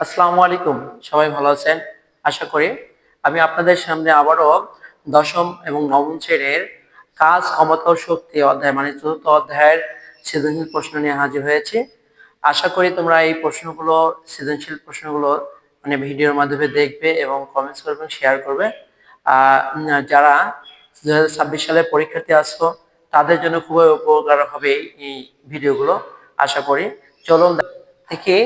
আসসালামু আলাইকুম। সবাই ভালো আছেন? আশা করি আমি আপনাদের সামনে আবারও দশম এবং নবম শ্রেণির কাজ, ক্ষমতা ও শক্তি অধ্যায় মানে চতুর্থ অধ্যায়ের সৃজনশীল প্রশ্ন নিয়ে হাজির হয়েছি। আশা করি তোমরা এই প্রশ্নগুলো, সৃজনশীল প্রশ্নগুলো মানে ভিডিওর মাধ্যমে দেখবে এবং কমেন্টস করবে শেয়ার করবে। যারা দু সালের পরীক্ষার্থী আসছো, তাদের জন্য খুবই উপকার হবে এই ভিডিওগুলো। আশা করি। চলুন দেখি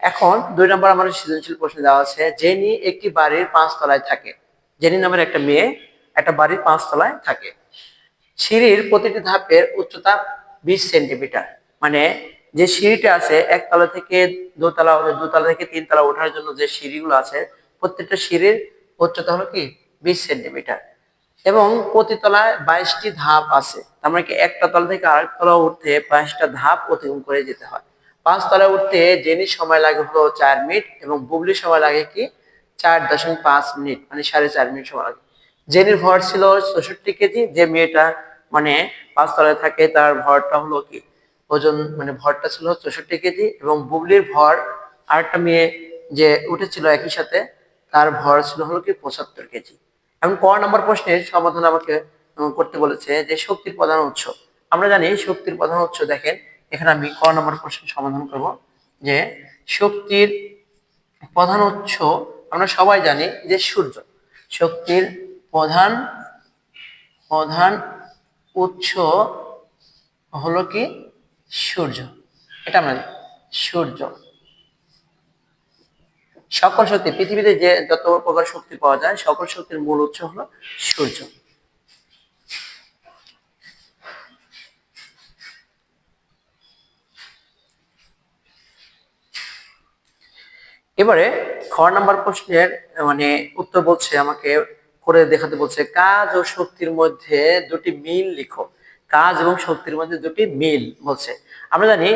এখন দুই নম্বর আমাদের সৃজনশীল প্রশ্ন দেওয়া আছে, জেনি একটি বাড়ির পাঁচতলায় থাকে। জেনি নামের একটা মেয়ে একটা বাড়ির পাঁচতলায় থাকে। সিঁড়ির প্রতিটি ধাপের উচ্চতা বিশ সেন্টিমিটার। মানে যে সিঁড়িটা আছে একতলা থেকে দোতলা দোতলা থেকে তিনতলা ওঠার জন্য যে সিঁড়িগুলো আছে, প্রত্যেকটা সিঁড়ির উচ্চতা হলো কি? বিশ সেন্টিমিটার। এবং প্রতি তলায় বাইশটি ধাপ আছে। তার মানে কি একটা তলা থেকে আরেক তলা উঠতে বাইশটা ধাপ অতিক্রম করে যেতে হয়। পাঁচ তলায় উঠতে জেনির সময় লাগে হলো চার মিনিট এবং বুবলির সময় লাগে কি চার দশমিক পাঁচ মিনিট মানে সাড়ে চার মিনিট সময় লাগে। জেনির ভর ছিল চৌষট্টি কেজি, যে মেয়েটা মানে পাঁচ তলায় থাকে তার ভরটা হলো কি ওজন মানে ভরটা ছিল চৌষট্টি কেজি এবং বুবলির ভর আরেকটা মেয়ে যে উঠেছিল একই সাথে তার ভর ছিল হলো কি পঁচাত্তর কেজি। এখন ক নম্বর প্রশ্নের সমাধান আমাকে করতে বলেছে যে শক্তির প্রধান উৎস। আমরা জানি শক্তির প্রধান উৎস দেখেন এখানে আমি ক নম্বর প্রশ্নের সমাধান করব, যে শক্তির প্রধান উৎস আমরা সবাই জানি যে সূর্য। শক্তির প্রধান প্রধান উৎস হলো কি? সূর্য। এটা আমরা সূর্য। সকল শক্তি, পৃথিবীতে যে যত প্রকার শক্তি পাওয়া যায়, সকল শক্তির মূল উৎস হলো সূর্য। এবারে খ নাম্বার প্রশ্নের মানে উত্তর বলছে, আমাকে করে দেখাতে বলছে, কাজ ও শক্তির মধ্যে দুটি মিল লিখো। কাজ এবং শক্তির মধ্যে দুটি মিল বলছে। আমরা জানি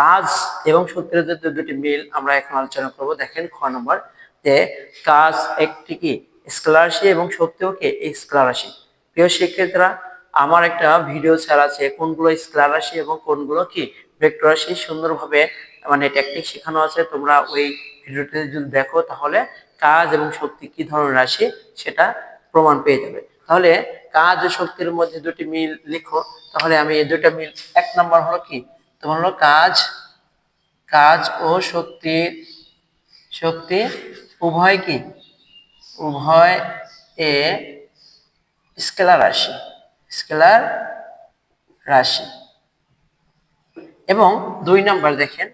কাজ এবং শক্তির মধ্যে দুটি মিল, আমরা এখন আলোচনা করব। দেখেন খ নম্বর যে কাজ একটি কি? স্কেলার রাশি এবং শক্তিও কি? স্কেলার রাশি প্রিয় শিক্ষার্থীরা, আমার একটা ভিডিও ছাড়া আছে, কোনগুলো স্কেলার রাশি এবং কোনগুলো কি? ভেক্টর রাশি সুন্দরভাবে মানে টেকনিক শেখানো আছে, তোমরা ওই ভিডিওটি যদি দেখো তাহলে কাজ এবং শক্তি কি ধরনের রাশি সেটা প্রমাণ পেয়ে যাবে। তাহলে কাজ ও শক্তির মধ্যে দুটি মিল লিখো। তাহলে আমি এই দুটা মিল, এক নম্বর হলো কি? তোমার হলো কাজ কাজ ও শক্তি শক্তি উভয় কি? উভয় এ স্কেলার রাশি স্কেলার রাশি। এবং দুই নাম্বার দেখেন,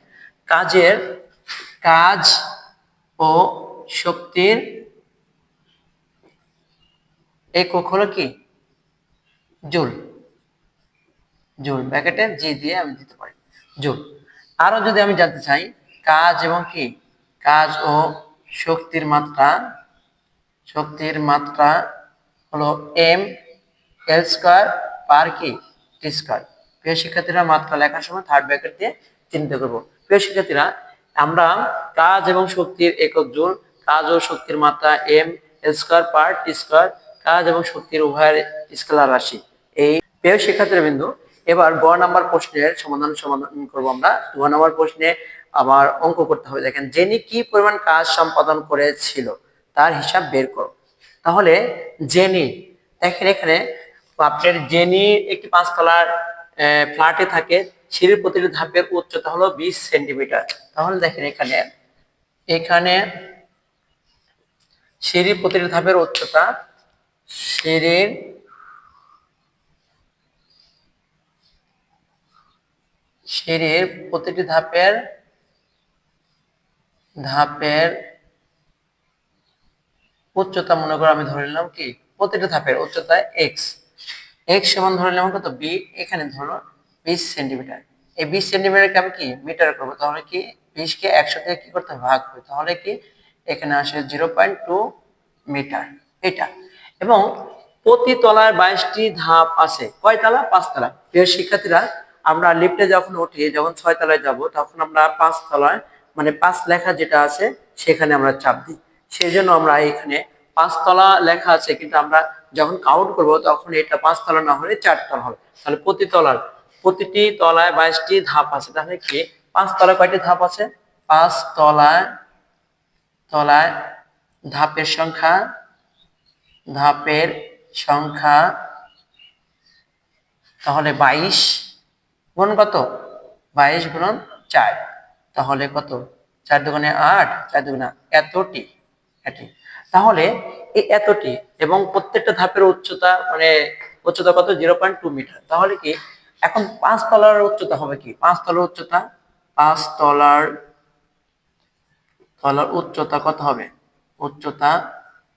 কাজের কাজ ও শক্তির একক হলো কি? জুল। জুল ব্র্যাকেটে জি দিয়ে আমি দিতে পারি। জুল। আরও যদি আমি জানতে চাই, কাজ এবং কি? কাজ ও শক্তির মাত্রা। শক্তির মাত্রা হলো এম এল স্কোয়ার পার কি? টি স্কোয়ার প্রিয় শিক্ষার্থীরা মাত্রা লেখার সময় থার্ড ব্র্যাকেট দিয়ে চিন্তা করব। প্রিয় শিক্ষার্থীরা আমরা কাজ এবং শক্তির একক জুল, কাজ ও শক্তির মাত্রা এম স্কোয়ার পার স্কোয়ার কাজ এবং শক্তির উভয়ের স্কেলার রাশি। এই প্রিয় শিক্ষার্থীরা বিন্দু এবার গ নাম্বার প্রশ্নের সমাধান সমাধান করব আমরা। গ নাম্বার প্রশ্নে আমার অঙ্ক করতে হবে। দেখেন, জেনি কি পরিমাণ কাজ সম্পাদন করেছিল তার হিসাব বের করো। তাহলে জেনি, দেখেন এখানে আপনার জেনি একটি পাঁচতলার ফ্ল্যাটে থাকে। সিঁড়ির প্রতিটি ধাপের উচ্চতা হলো বিশ সেন্টিমিটার। তাহলে দেখেন এখানে এখানে সিঁড়ির প্রতিটি ধাপের উচ্চতা সিঁড়ির সিঁড়ির প্রতিটি ধাপের ধাপের উচ্চতা মনে করো আমি ধরে নিলাম কি? প্রতিটি ধাপের উচ্চতা এক্স এক্স সমান ধরে নিলাম কত? বি এখানে ধরো বিশ সেন্টিমিটার। এই বিশ সেন্টিমিটারকে আমি কি মিটার করব? তাহলে কি বিশকে একশো থেকে কি করতে? ভাগ হবে তাহলে কি এখানে আসে জিরো পয়েন্ট টু মিটার এটা। এবং প্রতি তলায় বাইশটি ধাপ আছে। কয় তলা? পাঁচ তলা। প্রিয় শিক্ষার্থীরা, আমরা লিফটে যখন উঠি, যখন ছয় তলায় যাব, তখন আমরা পাঁচ তলায় মানে পাঁচ লেখা যেটা আছে, সেখানে আমরা চাপ দিই। সেই জন্য আমরা এখানে পাঁচতলা লেখা আছে, কিন্তু আমরা যখন কাউন্ট করব, তখন এটা পাঁচতলা না হলে চারতলা হবে। তাহলে প্রতি তলার প্রতিটি তলায় বাইশটি ধাপ আছে। তাহলে কি? পাঁচ তলায় কয়টি ধাপ আছে? পাঁচ তলায় তলায় ধাপের সংখ্যা ধাপের সংখ্যা, তাহলে বাইশ গুণ কত? বাইশ গুণন চার। তাহলে কত? চার দুগুণে আট, চার দুগুণে এতটি এটি তাহলে এই এতটি এবং প্রত্যেকটা ধাপের উচ্চতা মানে উচ্চতা কত? Zero point two metre. তাহলে কি? এখন পাঁচ তলার উচ্চতা হবে কি? পাঁচ তলার উচ্চতা, পাঁচ তলার তলার উচ্চতা কত হবে? উচ্চতা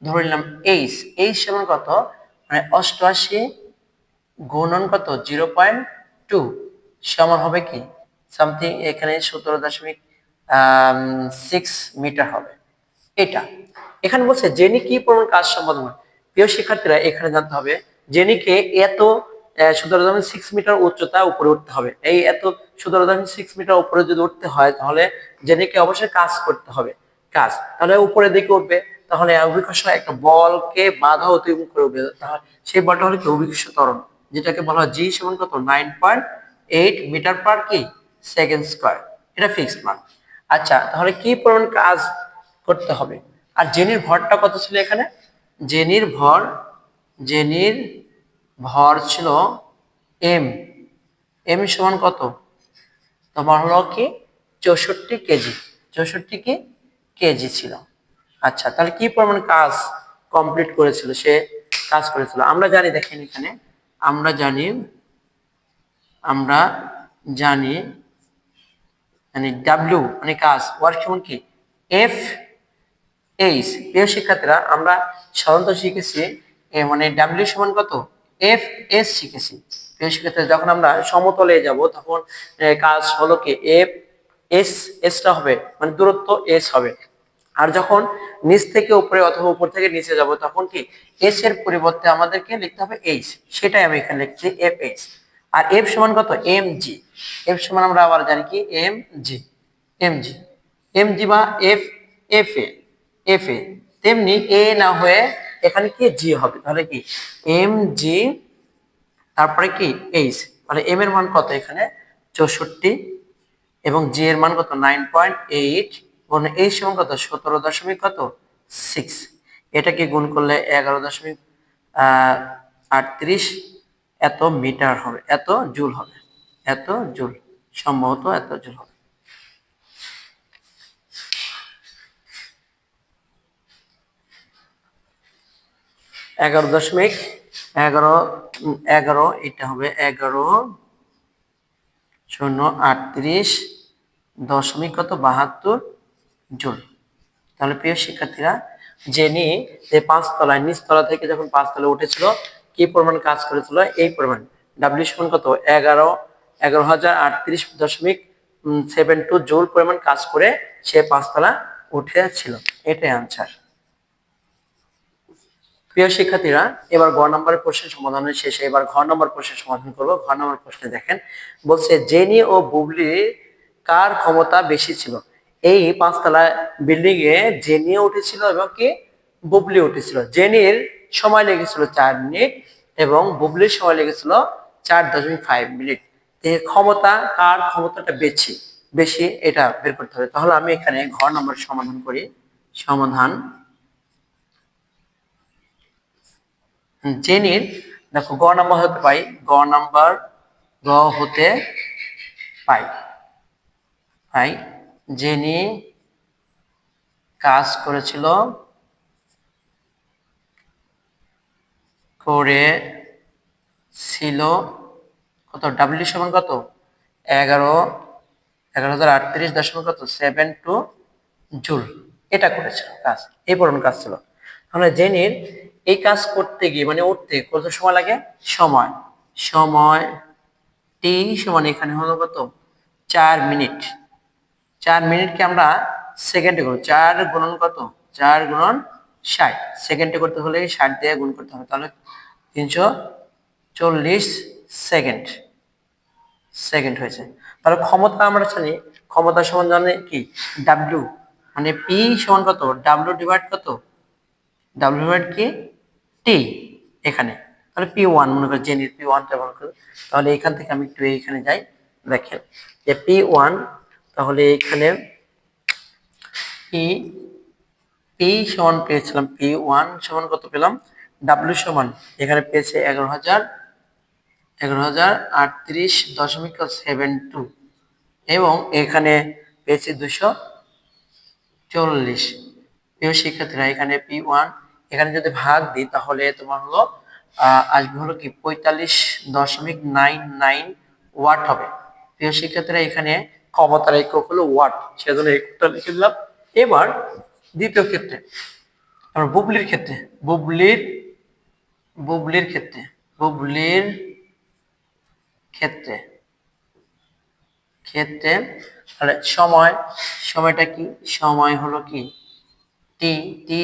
ধরে নিলাম এইচ এইচ সমান কত? মানে অষ্টআশি গুণন কত? Zero point two. সমান হবে কি? সামথিং এখানে সতেরো দশমিক সিক্স মিটার হবে। এটা। এখানে বলছে জেনি কি পরিমাণ কাজ সম্পাদন প্রিয় শিক্ষার্থীরা, এখানে জানতে হবে, জেনিকে এত সতেরো দশমিক সিক্স মিটার উচ্চতা উপরে উঠতে হবে। এই এত সতেরো দশমিক সিক্স মিটার উপরে যদি উঠতে হয়, তাহলে জেনিকে অবশ্যই কাজ করতে হবে। কাজ। তাহলে উপরে দিকে উঠবে, তাহলে অভিকর্ষ একটা বলকে বাধা অতিক্রম করে উঠবে তাহলে সেই বলটা হলো কি? অভিকর্ষ ত্বরণ, যেটাকে বলা হয় জি সমান কত? Nine point eight metre per কি? সেকেন্ড স্কোয়ার এটা ফিক্সড মান আচ্ছা তাহলে কি পরিমাণ কাজ করতে হবে? আর জেনির ভরটা কত ছিল এখানে? জেনির ভর, জেনির ভর ছিল এম এম সমান কত? তোমার হলো কি? চৌষট্টি কেজি চৌষট্টি কি? কেজি ছিল। আচ্ছা তাহলে কি পরিমাণ কাজ কমপ্লিট করেছিল? সে কাজ করেছিল। আমরা জানি, দেখেন এখানে, আমরা জানি আমরা জানি মানে ডাব্লিউ মানে কাজ ওয়ার্ক সমান কি? এফ এইচ প্রিয় শিক্ষার্থীরা, আমরা সাধারণত শিখেছি মানে ডাব্লিউ সমান কত? এফ এস শিখেছি। শিক্ষার্থীরা যখন আমরা সমতলে যাব, তখন কাজ হলো কি? এফ এস এসটা হবে মানে দূরত্ব এস হবে। আর যখন নিচ থেকে উপরে অথবা উপর থেকে নিচে যাব, তখন কি? এস এর পরিবর্তে আমাদেরকে লিখতে হবে এইচ সেটাই আমি এখানে লিখছি এফ এইচ আর এফ সমান কত? এম জি এফ সমান আমরা আবার জানি কি? M G M G M G বা F F A F A তেমনি এ না হয়ে এখানে কি জি হবে? তাহলে কি এম জি তারপরে কি এইচ তাহলে এম এর মান কত এখানে? চৌষট্টি। এবং জি এর মান কত? নাইন পয়েন্ট এইট এবং এইচ সমান কত? সতেরো দশমিক কত? সিক্স এটাকে গুণ করলে এগারো দশমিক আটত্রিশ। এত মিটার হবে, এত জুল হবে, এত জুল, সম্ভবত এত জুল হবে। এগারো দশমিক এগারো এগারো, এটা হবে এগারো, শূন্য আটত্রিশ, দশমিক কত? বাহাত্তর জুল। তাহলে প্রিয় শিক্ষার্থীরা, জেনে যে পাঁচতলায়, নিচতলা থেকে যখন পাঁচতলা উঠেছিল, কি পরিমাণ কাজ করেছিল? এই পরিমাণ। ডাব্লিউ সমান কত? এগারো এগারো হাজার আটত্রিশ দশমিক সেভেন টু জুল পরিমাণ কাজ করে সে পাঁচতলা উঠেছিল। এটাই আনসার প্রিয় শিক্ষার্থীরা, এবার গ নম্বরের প্রশ্নের সমাধানের শেষে এবার ঘ নম্বর প্রশ্নের সমাধান করব। ঘ নম্বর প্রশ্নে দেখেন, বলছে, জেনি ও বুবলি কার ক্ষমতা বেশি ছিল? এই পাঁচতলা বিল্ডিং এ জেনিও উঠেছিল এবং কি? বুবলি উঠেছিল। জেনির সময় লেগেছিল চার মিনিট এবং বুবলির সময় লেগেছিল চার দশমিক ফাইভ মিনিট। ক্ষমতা, কার ক্ষমতাটা বেশি? বেশি এটা বের করতে হবে। তাহলে আমি এখানে ঘ নম্বর সমাধান করি। সমাধান জেনির দেখো, গ নাম্বার হতে পাই, গ নাম্বার গ হতে পাই। পাই জেনি কাজ করেছিল করে ছিল কত? ডাব্লিউ সমান কত? এগারো এগারো হাজার আটত্রিশ দশমিক কত? সেভেন টু জুল এটা করেছিল কাজ, এই পরিমাণ কাজ ছিল। তাহলে জেনির এই কাজ করতে গিয়ে মানে উঠতে কত সময় লাগে? সময়। সময় টি সমান এখানে হলো কত? চার মিনিট। চার মিনিটকে আমরা সেকেন্ডে করব। চার গুণন কত? চার গুণন ষাট। সেকেন্ডে করতে হলে ষাট দিয়ে গুণ করতে হবে। তাহলে তিনশো চল্লিশ সেকেন্ড সেকেন্ড হয়েছে। তাহলে ক্ষমতা আমরা জানি, ক্ষমতা সমান জানি কি? ডাব্লিউ মানে পি সমান কত? ডাব্লিউ ডিভাইড কত? ডাব্লিউ ডিভাইড কি? টি এখানে। তাহলে পি ওয়ান মনে করি জেনির পি ওয়ানটা মনে করি। তাহলে এখান থেকে আমি একটু এইখানে যাই, দেখেন। যে পি ওয়ান তাহলে এখানে পি পি সমান পেয়েছিলাম পি ওয়ান সমান কত পেলাম? ডাব্লিউ সমান। এখানে পেয়েছে এগারো হাজার এগারো হাজার আটত্রিশ দশমিক সেভেন টু এবং এখানে পেয়েছে দুশো চল্লিশ। প্রিয় শিক্ষার্থীরা, এখানে পি ওয়ান এখানে যদি ভাগ দিই, তাহলে তোমার হলো আসবে হলো কি, পঁয়তাল্লিশ দশমিক নাইন নাইন ওয়াট হবে। প্রিয় শিক্ষার্থীরা এখানে ক্ষমতার একক হলো ওয়াট, সেজন্য এককটা লিখে দিলাম। এবার দ্বিতীয় ক্ষেত্রে বুবলির ক্ষেত্রে, বুবলির বুবলির ক্ষেত্রে বুবলির ক্ষেত্রে ক্ষেত্রে সময়, সময়টা কি? সময় হলো কি? টি টি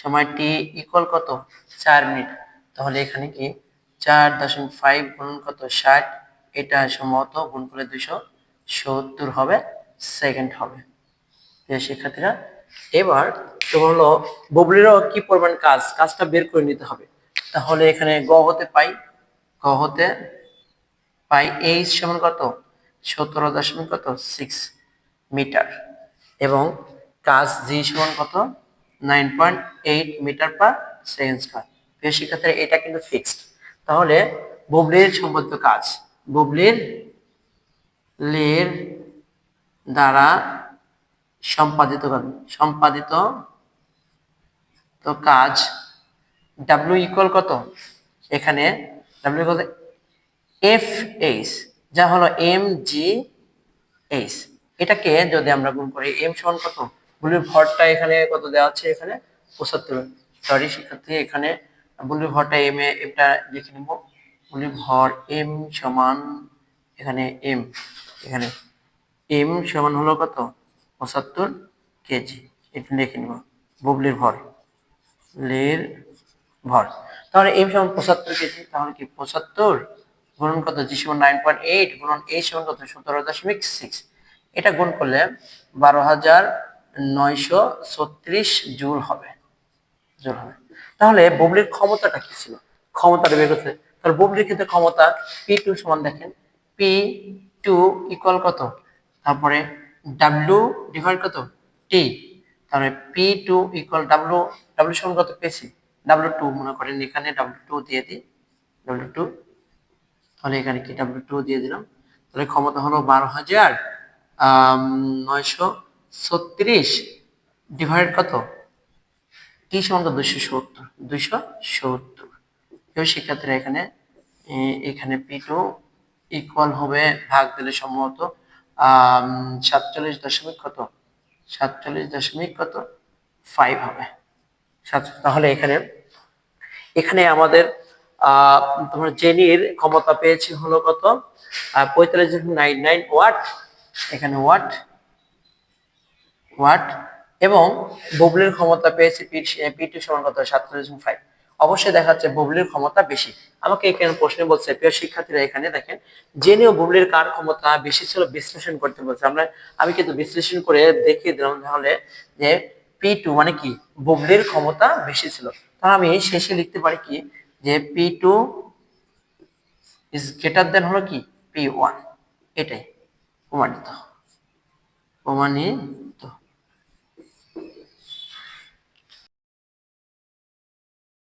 সময় টি ইকুয়াল কত? চার মিনিট। তাহলে এখানে কি? চার দশমিক ফাইভ গুণ কত? ষাট। এটা সম্ভবত গুণ করলে দুশো সত্তর হবে সেকেন্ড হবে। প্রিয় শিক্ষার্থীরা, এবার তোমার হলো ববলিরও কি পরিমাণ কাজ? কাজটা বের করে নিতে হবে। তাহলে এখানে গ হতে পাই, গ হতে পাই এইচ সমান কত? সতেরো দশমিক কত? Six metre. এবং কাজ জি সমান কত? Nine point eight metre per second square প্রিয় শিক্ষার্থীরা এটা কিন্তু ফিক্সড তাহলে বুবলির সম্বন্ধিত কাজ। বুবলির লের দ্বারা সম্পাদিত সম্পাদিত তো কাজ ডাব্লিউ ইকুয়াল কত? এখানে ডাব্লিউ ইকুয়াল এফ এইচ যা হলো এম জি এইচ এটাকে যদি আমরা গুণ করি এম সমান কত? বুলির ভরটা এখানে কত দেওয়া আছে? এখানে পঁচাত্তর। সরি শিক্ষার্থী, এখানে বুলির ভরটা এম এ এমটা লিখে নিব। বুলির ভর এম সমান এখানে এম এখানে এম সমান হলো কত? পঁচাত্তর কেজি। এটা লিখে নিব। বুবলির ভর। লের ভর। তাহলে এম সমান পঁচাত্তর কেজি, তাহলে কি পঁচাত্তর গুণন কত? জি সমান নাইন পয়েন্ট এইট গুণন এই সমান কত? সতেরো দশমিক সিক্স এটা গুণ করলে বারো হাজার নয়শো ছত্রিশ জুল হবে। জুল হবে। তাহলে বুবলির ক্ষমতাটা কি ছিল? ক্ষমতাটা বের করতে। তাহলে বুবলির ক্ষেত্রে ক্ষমতা পি টু সমান দেখেন। পি টু ইকুয়াল কত? তারপরে ডাব্লিউ ডিভাইড কত? টি তাহলে P two equal W W সমান কত পেয়েছি? ডাব্লিউ টু মনে করেন এখানে ডাব্লিউ টু দিয়ে দিই। ডাব্লিউ টু তাহলে এখানে কি ডাব্লিউ টু দিয়ে দিলাম? তাহলে ক্ষমতা হলো বারো হাজার নয়শো ছত্রিশ ডিভাইড কত? টি সমান দুইশো সত্তর? দুইশো সত্তর। কেউ শিক্ষার্থীরা এখানে এখানে পি টু ইকুয়াল হবে, ভাগ দিলে সম্ভবত সাতচল্লিশ দশমিক কত? সাতচল্লিশ দশমিক কত? ফাইভ হবে। তাহলে এখানে এখানে আমাদের তোমার জেনির ক্ষমতা পেয়েছি হলো কত? পঁয়তাল্লিশ নাইন নাইন ওয়াট। এখানে ওয়াট ওয়াট এবং বুবলির ক্ষমতা পেয়েছে পি টু সমান কত? সাতচল্লিশ ফাইভ অবশ্যই দেখা যাচ্ছে বুবলির ক্ষমতা বেশি। আমাকে এখানে প্রশ্নে বলছে, প্রিয় শিক্ষার্থীরা এখানে দেখেন জেনেও বুবলির কার ক্ষমতা বেশি ছিল বিশ্লেষণ করতে বলছে। আমরা, আমি কিন্তু বিশ্লেষণ করে দেখিয়ে দিলাম তাহলে যে পি টু মানে কি? বুবলির ক্ষমতা বেশি ছিল। তাহলে আমি শেষে লিখতে পারি কি? যে P two is greater than হলো কি? P one. এটাই প্রমাণিত। প্রমাণিত